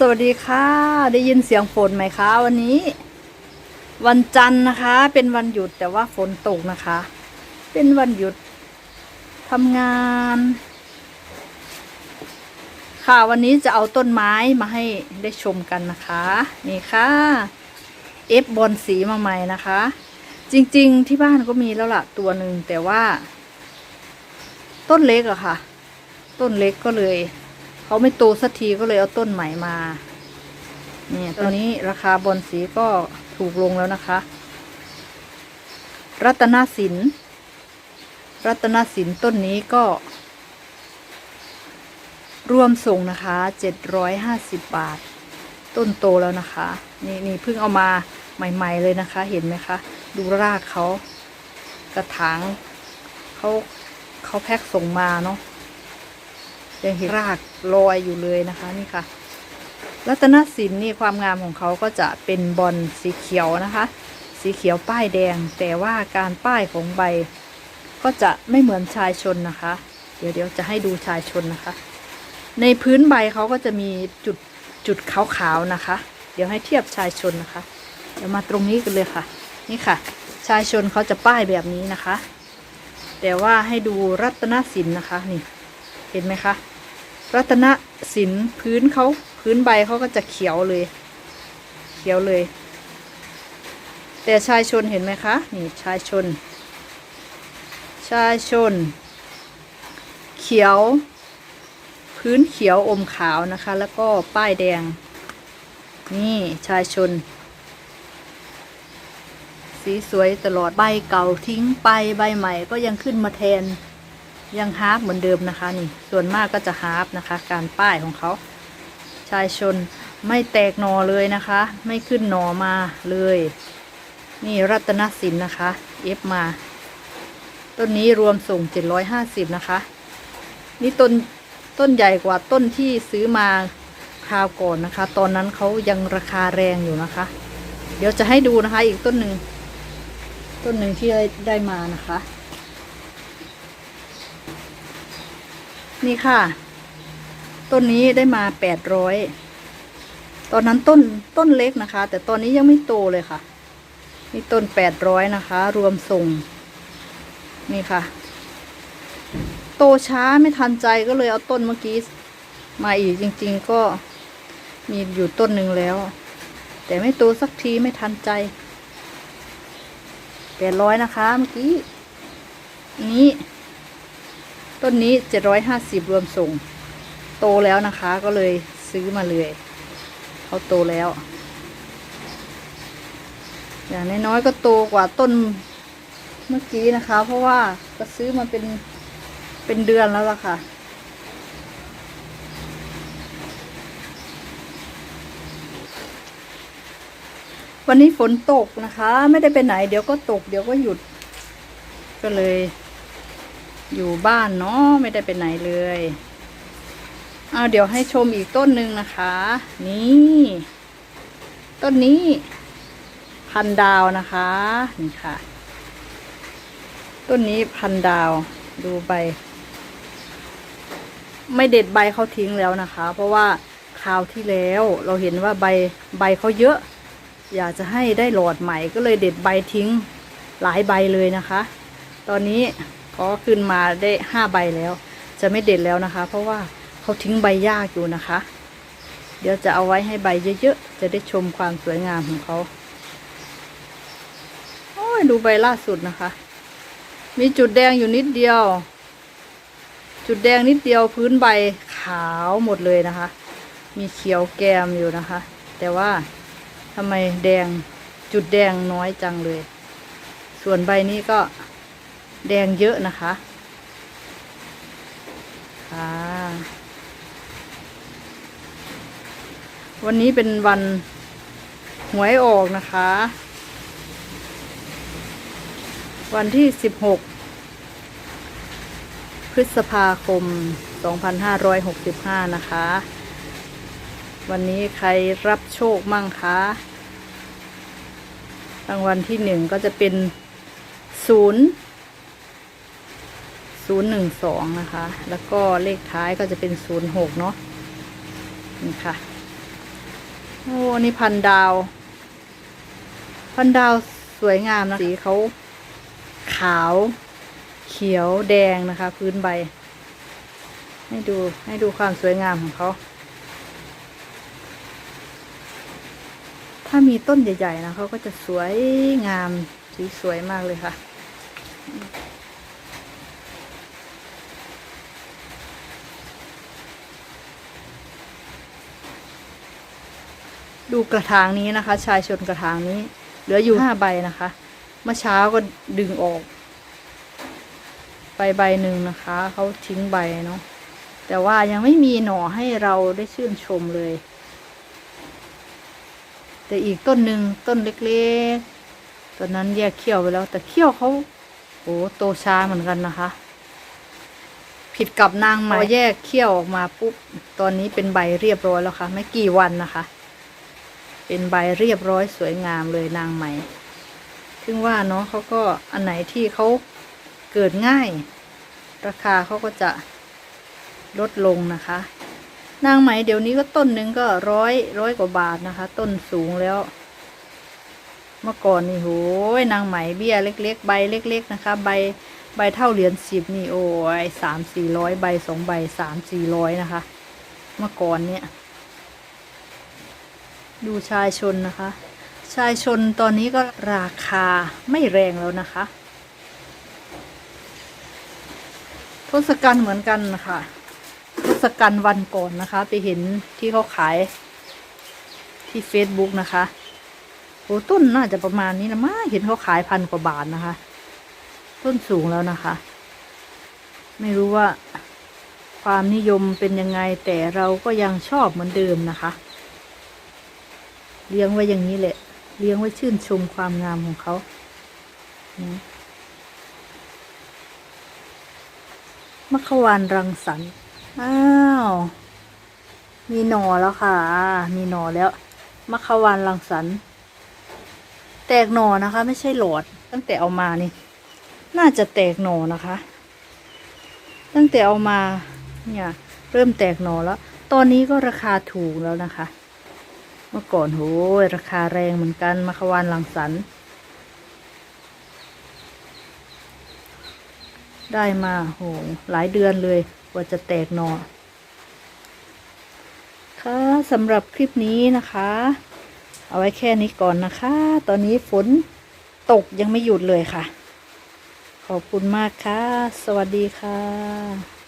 สวัสดีค่ะ ได้ยินเสียงฝนไหมคะวันนี้ วันจันทร์นะคะ เป็นวันหยุดแต่ว่าฝนตกนะคะ เป็นวันหยุดทำงาน ค่ะวันนี้จะเอาต้นไม้มาให้ได้ชมกันนะคะ นี่ค่ะเอฟบอลสีมาใหม่นะคะ จริงๆที่บ้านก็มีแล้วล่ะตัวหนึ่งแต่ว่า ต้นเล็กอะค่ะ ต้นเล็กก็เลย เขาไม่โตสักทีก็เลยเอาต้นใหม่มา เนี่ยตอนนี้ราคาบอลสีก็ถูกลงแล้วนะคะ รัตนสิน รัตนสินต้นนี้ก็ รวมส่งนะคะเจ็ดร้อยห้าสิบบาท ต้นโตแล้วนะคะ นี่นี่เพิ่งเอามาใหม่ ๆ เลยนะคะ เห็นไหมคะ ดูรากเขากระถางเขาเขาแพ็คส่งมาเนาะ ยังเห็นรากลอยอยู่เลยนะคะนี่ค่ะ รัตนสินนี่ความงามของเขาก็จะเป็นบอลสีเขียวนะคะ สีเขียวป้ายแดง แต่ว่าการป้ายของใบ ก็จะไม่เหมือนชายชนนะคะ เดี๋ยวเดี๋ยวจะให้ดูชายชนนะคะ ในพื้นใบเขาก็จะมีจุดจุดขาวๆนะคะ เดี๋ยวให้เทียบชายชนนะคะ เดี๋ยวมาตรงนี้กันเลยค่ะ นี่ค่ะ ชายชนเขาจะป้ายแบบนี้นะคะ แต่ว่าให้ดูรัตนสินนะคะนี่ เห็นไหมคะ รัตนสินพื้นเขาพื้นใบเขาก็จะเขียวเลย เขียวเลย แต่ชายชนเห็นไหมคะ นี่ชายชน ชายชน เขียว พื้นเขียวอมขาวนะคะ แล้วก็ป้ายแดง นี่ชายชน สีสวยตลอดใบเก่าทิ้งไปใบใหม่ก็ยังขึ้นมาแทน ยังฮาร์ปเหมือนเดิมนะคะนี่ส่วนมากก็จะฮาร์ปนะคะ การป้ายของเขาชายชนไม่แตกหนอเลยนะคะ ไม่ขึ้นหนอมาเลย นี่รัตนสินนะคะเอฟมา ต้นนี้รวมส่ง 750 นะคะ นี่ต้นต้นใหญ่กว่าต้นที่ซื้อมาคราวก่อนนะคะ ตอนนั้นเขายังราคาแรงอยู่นะคะ เดี๋ยวจะให้ดูนะคะอีกต้นหนึ่ง ต้นหนึ่งที่ได้ได้มานะคะ นี่ค่ะ ต้นนี้ได้มาแปดร้อยตอนนั้นต้นต้นเล็กนะคะ แต่ตอนนี้ยังไม่โตเลยค่ะ นี่ต้นแปดร้อยนะคะ รวมส่ง นี่ค่ะ โตช้าไม่ทันใจก็เลยเอาต้นเมื่อกี้มาอีกจริง ๆ ก็มีอยู่ต้นหนึ่งแล้ว แต่ไม่โตสักทีไม่ทันใจแปดร้อยนะคะเมื่อกี้นี้ ต้นนี้เจ็ดร้อยห้าสิบรวมส่ง โตแล้วนะคะ ก็เลยซื้อมาเลยเขาโตแล้ว อย่างน้อยๆก็โตกว่าต้นเมื่อกี้นะคะ เพราะว่าก็ซื้อมาเป็นเป็นเดือนแล้วล่ะค่ะ วันนี้ฝนตกนะคะ ไม่ได้ไปไหน เดี๋ยวก็ตก เดี๋ยวก็หยุด ก็เลย อยู่บ้านเนาะไม่ได้ไปไหนเลย เอาเดี๋ยวให้ชมอีกต้นหนึ่งนะคะ นี่ ต้นนี้ พันดาวนะคะ นี่ค่ะ ต้นนี้พันดาวดูใบ ไม่เด็ดใบเขาทิ้งแล้วนะคะ เพราะว่าคราวที่แล้วเราเห็นว่าใบใบเขาเยอะ อยากจะให้ได้หลอดใหม่ก็เลยเด็ดใบทิ้งหลายใบเลยนะคะ ตอนนี้ ก็ขึ้นมาได้ห้าใบแล้ว จะไม่เด็ดแล้วนะคะ เพราะว่าเขาทิ้งใบยากอยู่นะคะ เดี๋ยวจะเอาไว้ให้ใบเยอะๆ จะได้ชมความสวยงามของเขาโอ้ยดูใบล่าสุดนะคะ มีจุดแดงอยู่นิดเดียว จุดแดงนิดเดียวพื้นใบขาวหมดเลยนะคะ มีเขียวแกมอยู่นะคะ แต่ว่าทำไมแดงจุดแดงน้อยจังเลย ส่วนใบนี้ก็ แดงเยอะนะคะ ค่ะ วันนี้เป็นวันหวยออกนะคะ วันที่สิบหกพฤษภาคม 2565 นะคะ วันนี้ใครรับโชคมั่งคะรางวัลที่หนึ่งก็จะเป็นศูนย์ ศูนย์หนึ่งสองนะคะ แล้วก็เลขท้ายก็จะเป็นศูนย์หกเนาะนี่ค่ะ โอ้นี่พันดาว พันดาวสวยงามนะสีเขาขาว เขียวแดงนะคะ พื้นใบ ให้ดูให้ดูความสวยงามของเขา ถ้ามีต้นใหญ่ ๆ นะเขาก็จะสวยงามสีสวยมากเลยค่ะ ดูกระถางนี้นะคะ ชายชนกระถางนี้ เหลืออยู่ห้าใบนะคะ เมื่อเช้าก็ดึงออก ไปใบหนึ่งนะคะเขาทิ้งใบเนาะแต่ว่ายังไม่มีหน่อให้เราได้ชื่นชมเลย แต่อีกต้นหนึ่งต้นเล็กๆต้นนั้นแยกเขี้ยวไปแล้ว แต่เขี้ยวเขาโอ้โตช้าเหมือนกันนะคะ ผิดกับนางมพอแยกเขี้ยวออกมาปุ๊บตอนนี้เป็นใบเรียบร้อยแล้วค่ะ ไม่กี่วันนะคะ เป็นใบเรียบร้อยสวยงามเลยนางไหมถึงว่าเนาะเขาก็อันไหนที่เขาเกิดง่าย ราคาเขาก็จะลดลงนะคะ นางไหมเดี๋ยวนี้ก็ต้นหนึ่งก็ร้อยร้อยกว่าบาทนะคะ ต้นสูงแล้ว เมื่อก่อนนี่โหยนางไหมเบี้ยเล็ก ๆ ใบเล็ก ๆ นะคะ ใบใบเท่าเหรียญสิบนี่โอ้ยสามสี่ร้อยใบสองใบสามสี่ร้อยนะคะ เมื่อก่อนเนี่ย ดูชายชนนะคะ ชายชนตอนนี้ก็ราคาไม่แรงแล้วนะคะทศกัณฐ์เหมือนกันนะคะทศกัณฐ์วันก่อนนะคะ ไปเห็นที่เขาขายที่เฟซบุ๊กนะคะโอ้ต้นน่าจะประมาณนี้นะมาเห็นเขาขายพันกว่าบาทนะคะ ต้นสูงแล้วนะคะ ไม่รู้ว่าความนิยมเป็นยังไงแต่เราก็ยังชอบเหมือนเดิมนะคะ เลี้ยงไว้อย่างนี้แหละ เลี้ยงไว้ชื่นชมความงามของเขานะมะขวานรังสรรค์อ้าว มีหน่อแล้วค่ะ มีหน่อแล้วมะขวานรังสรรค์แตกหน่อนะคะ ไม่ใช่หลอด ตั้งแต่เอามานี่ น่าจะแตกหน่อนะคะ ตั้งแต่เอามาเนี่ย เริ่มแตกหน่อแล้ว ตอนนี้ก็ราคาถูกแล้วนะคะ มื่อก่อนโหยราคาแรงเหมือนกันมะขวานลังสรรค์ได้มาโหหลายเดือนเลยกว่าจะแตกหนอค่ะสำหรับคลิปนี้นะคะ เอาไว้แค่นี้ก่อนนะคะ ตอนนี้ฝนตกยังไม่หยุดเลยค่ะ ขอบคุณมากค่ะ สวัสดีค่ะ